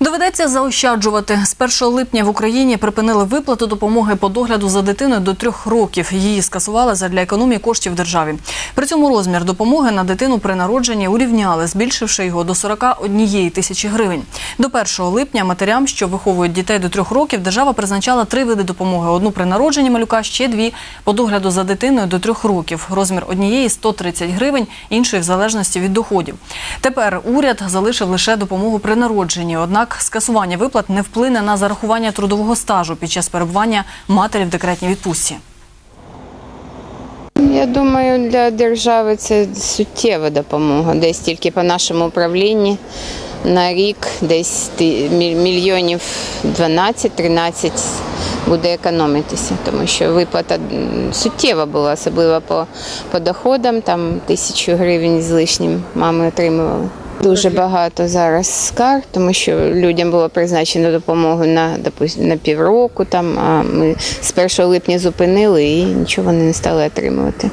Доведеться заощаджувати. З 1 липня в Україні припинили виплату допомоги по догляду за дитиною до трьох років. Її скасували задля економії коштів державі. При цьому розмір допомоги на дитину при народженні урівняли, збільшивши його до 41 тисячі гривень. До 1 липня матерям, що виховують дітей до трьох років, держава призначала три види допомоги: одну при народженні малюка, ще дві по догляду за дитиною до трьох років. Розмір однієї 130 гривень, іншої в залежності від доходів. Тепер уряд залишив лише допомогу при народженні. Однак скасування виплат не вплине на зарахування трудового стажу під час перебування матері в декретній відпустці. Я думаю, для держави це суттєва допомога. Десь тільки по нашому управлінні на рік десь мільйонів 12-13 буде економитися, тому що виплата суттєва була, особливо по, по доходам, там тисячу гривень з лишнім мами отримували. Дуже багато зараз скарг, тому що людям було призначено допомогу на, допустим, на півроку, там, а ми з 1 липня зупинили і нічого вони не стали отримувати.